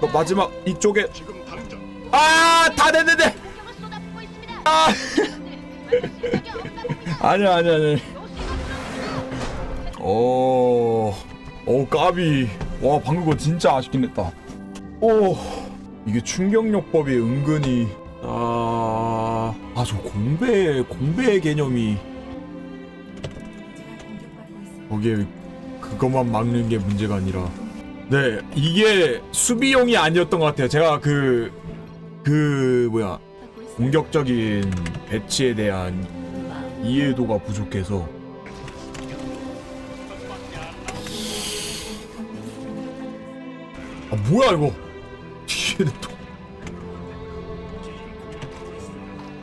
그 마지막 이쪽에 지금 당장 아다 됐는데. 아. 아니야 아니야 아니야. 오, 오 까비. 와 방금 거 진짜 아쉽긴 했다. 오, 이게 충격요법이 은근히. 아, 아 저 공배 공배의 개념이. 거기에 그것만 막는 게 문제가 아니라 네 이게 수비용이 아니었던 것 같아요. 제가 그 그 뭐야 공격적인 배치에 대한 이해도가 부족해서. 아 뭐야 이거? 뒤에는 또.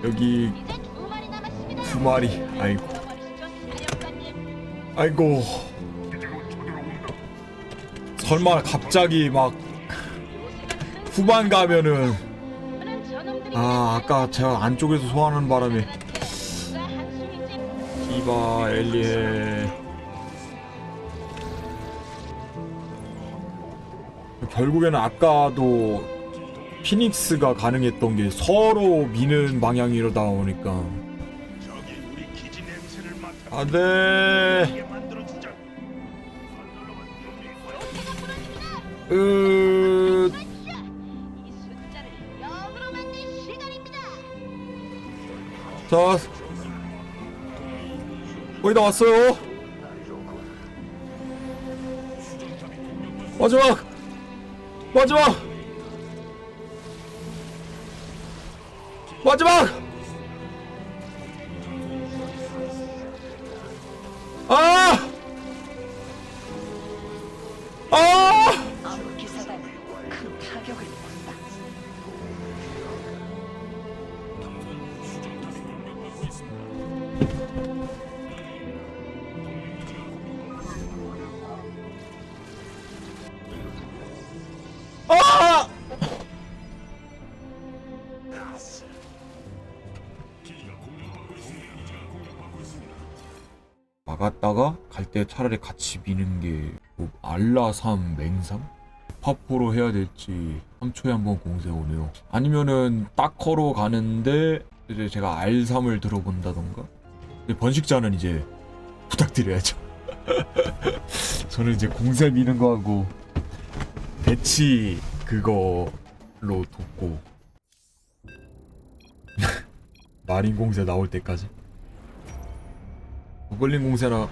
여기 두 마리. 아이고. 아이고 설마 갑자기 막 후반 가면은 아 아까 제가 안쪽에서 소환하는 바람에. 디바 엘리에 결국에는 아까도 피닉스가 가능했던 게 서로 미는 맡아. 안돼. 게만 으 자, 거의 다 왔어요. 마지막, 마지막, 마지막. 아, 막았다가 갈 때 차라리 같이 미는 게뭐 알라삼 맹삼? 파포로 해야 될지 3초에 한 번 공세 오네요. 아니면은 딱커로 가는데 이제 제가 R3을 들어본다던가? 번식자는 이제 부탁드려야죠. 저는 이제 공세 미는 거하고 배치 그거로 돕고. 마린 공세 나올 때까지 버글린 공세나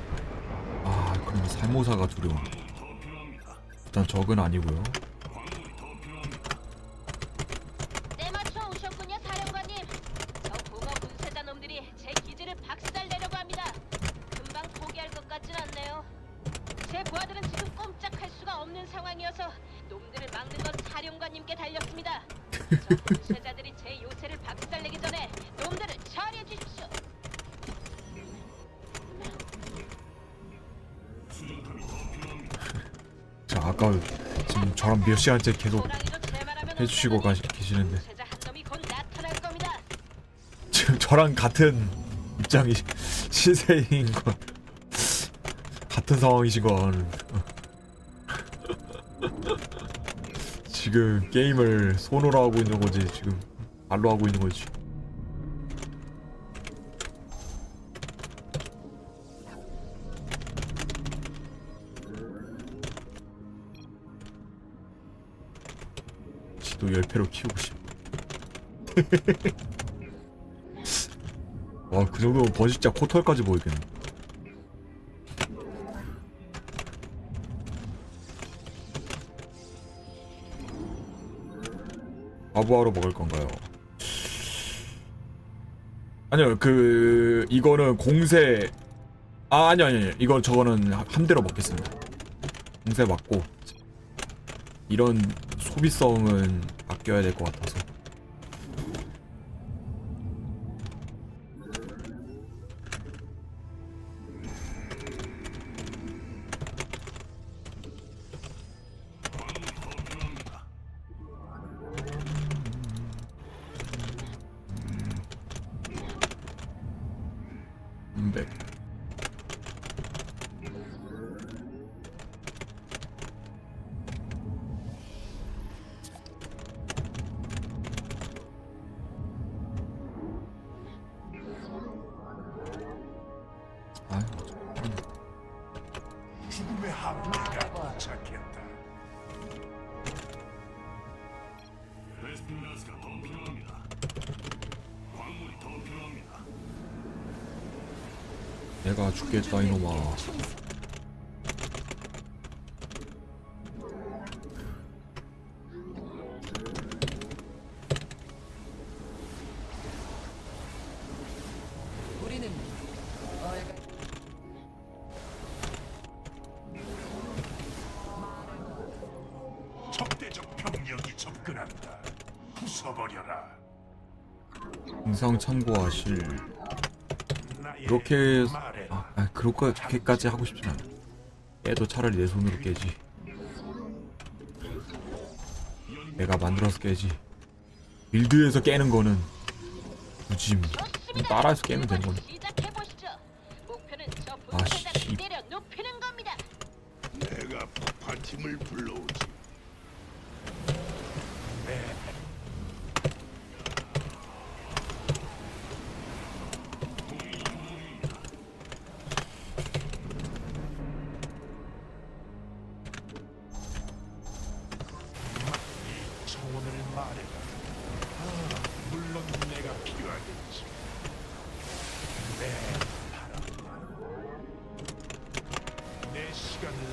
아 그럼 살모사가 두려워. 일단 적은 아니고요 아까 지금 저랑 몇 시간째 계속 해주시고. 계시는데. 지금 저랑 같은 입장이 시세인 거 같은 상황이신 거 아는 지금 게임을 손으로 하고 있는 거지 지금 발로 하고 있는 거지 지도 10패로 키우고 싶어 와, 그 정도면 번식자 코털까지 보이겠네. 바보하러 먹을 건가요? 아니요, 그 이거는 공세 아 아니 아니 아니 이거 저거는 하- 함대로 먹겠습니다. 공세 맞고 이런 소비성은 아껴야 될것 같아 내가 죽겠다 이놈아 우리는 얼간 적대적 병력이 접근한다. 부숴버려라. 영상 참고하실 그렇게. 아, 아 그렇게까지 하고 싶진 않아 깨도 차라리 내 손으로 깨지 내가 만들어서 깨지 빌드에서 깨는 거는 굳이. 따라해서 깨면 되는 거네 시작해 보시죠. 목표는 저 아, 분쇄자를 씨. 내려 높이는 겁니다. 내가 폭파팀을 불러오지.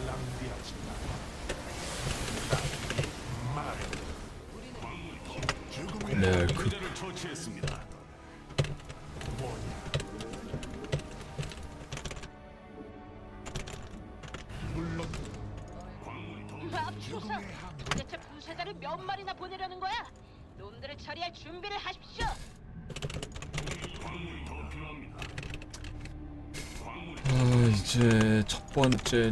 낭비하지 마. 네, 그- 문제를 처치했습니다. 번째는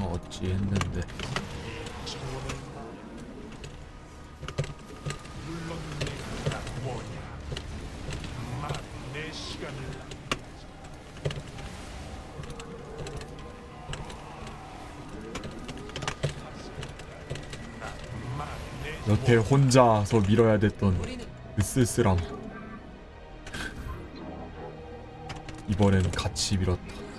어찌 했는데? 여태 혼자서 밀어야 됐던 그 쓸쓸함. 이번엔 같이 밀었다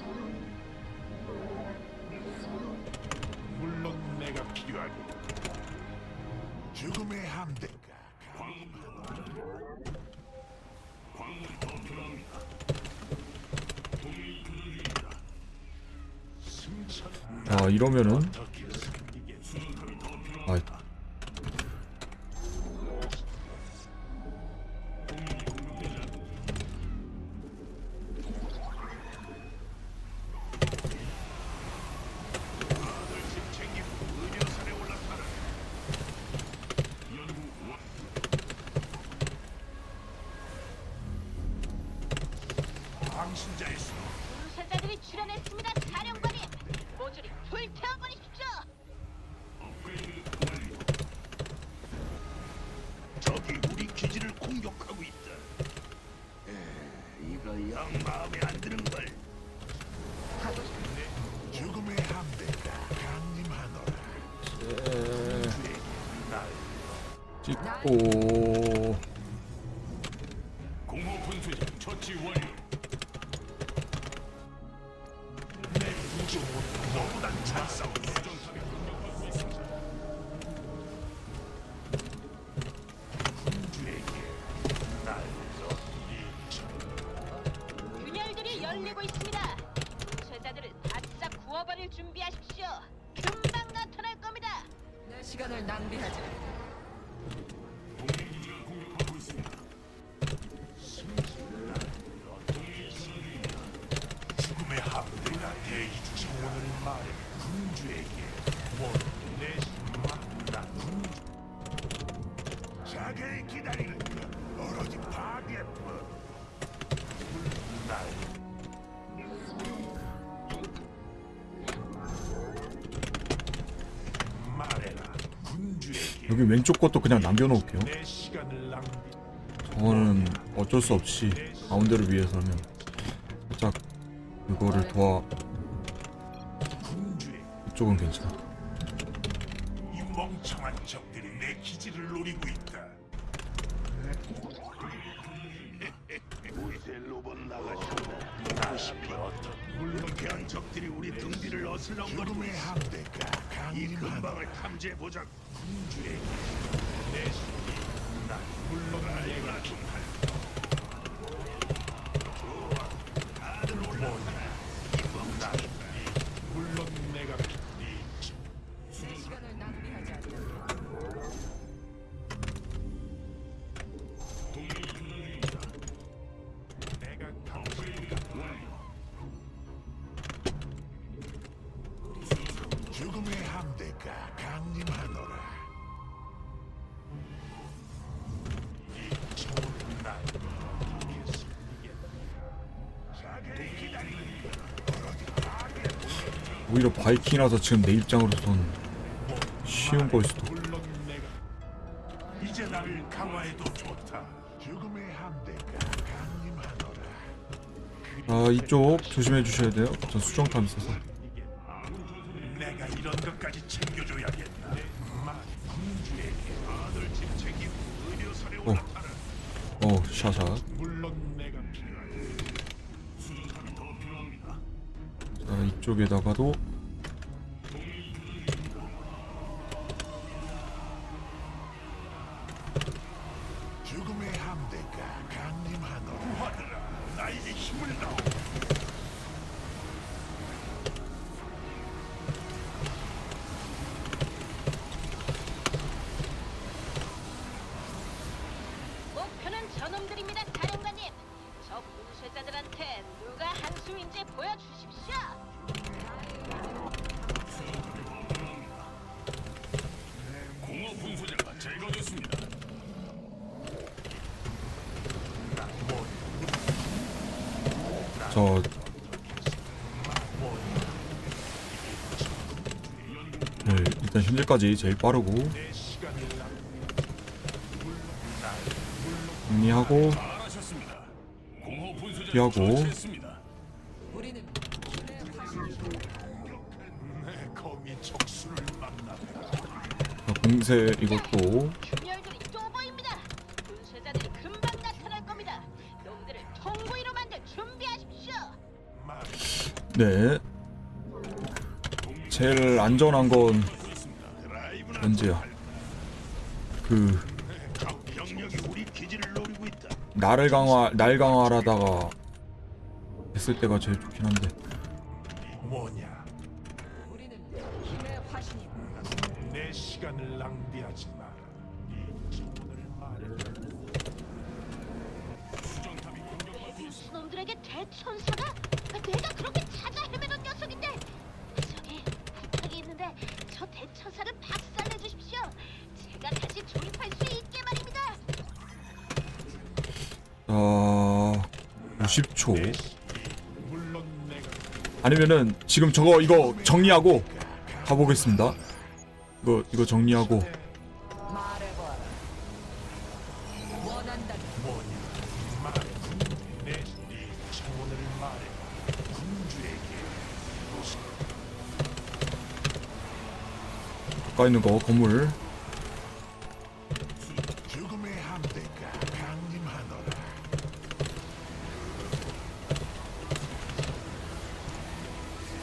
이러면은 어떻게 숨기겠어? 아 집 챙기고 의료선에 올라타라. 당신자의 수 분쇄자들이 출연했습니다, 사령관님. 모조리 불태워버리십시오. 적이 우리 기지를 공격하고 있다. 영 마음에 안 드는 걸. 죽음의 함대가 강림하노라. 날 찍고 공허 분쇄자 처치 완료. 시간을 낭비하지 여기 왼쪽 것도 그냥 남겨놓을게요 저거는 어쩔 수 없이 가운데를 위해서는 살짝 이거를 도와 이쪽은 괜찮아 이 멍청한 적들이 내 기지를 노리고 있다. 우세 로봇 나가신다. 다시피 어떤 물렁해한 적들이 우리 등 뒤를 어슬렁거리고 있어. 이 근방을 탐지해 보자. 군주에게 내난 물론 내가 좀 오히려 바이킹이라서 지금 내 입장으로선 쉬운 걸 수도. 이제 나를 강화해도 좋다. 죽음의 함대가 강림하노라. 아 이쪽 조심해 주셔야 돼요. 저 수정탑 있어서. 내가 이런 것까지 챙겨줘야겠다. 마 공주에게 아들 집 챙기고 의료선에 어. 올라타라. 어 샤샷. 물론 내가 필요하다. 수정탑이 더 필요합니다. 자 이쪽에다가도 저 네, 일단 현재까지 제일 빠르고 정리하고 피하고 처치했습니 네 제일 안전한 건 언제야? 그. 날을 강화 날 강화하다가 했을 때가 제일 좋긴 한데 뭐냐? 우리는 힘의 화신이 내 시간을 낭비하지 마라. 놈들에게 대천사가? 내가 그렇게 찾아 헤매던 녀석인데. 저기 부탁이 있는데 저 대천사를 박살내 주십시오. 제가 다시 조립할 수 있게 말입니다. 아 50초. 물론 내가 아니면은 지금 저거 이거 정리하고 가보겠습니다. 이거 이거 정리하고 가까이 있는 거 건물.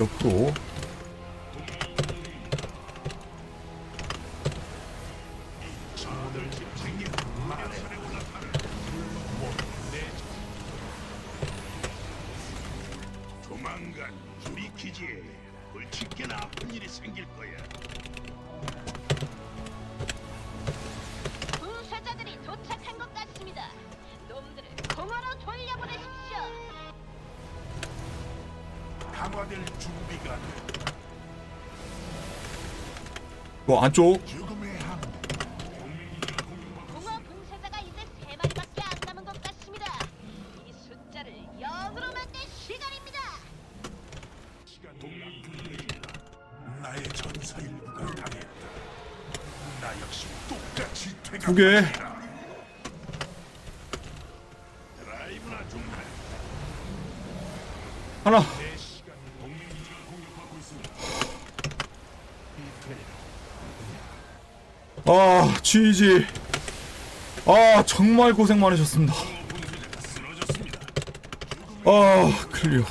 옆으로 강화될 준비가. 뭐 안쪽 죽음의 함대. 공허 분쇄자가 이제 세 마리밖에 안 남은 것 같습니다. 이 숫자를 영으로 만들 시간입니다. 시간 동락이다. 나의 전사 일부가 당했다. 나 역시 똑같이 두 퇴각. 개. 드라이브나 좀 할. 하나 내 시간이 동맹기지가 공격받고 있습니다. 아 GG 아 정말 고생 많으셨습니다. 아 클리어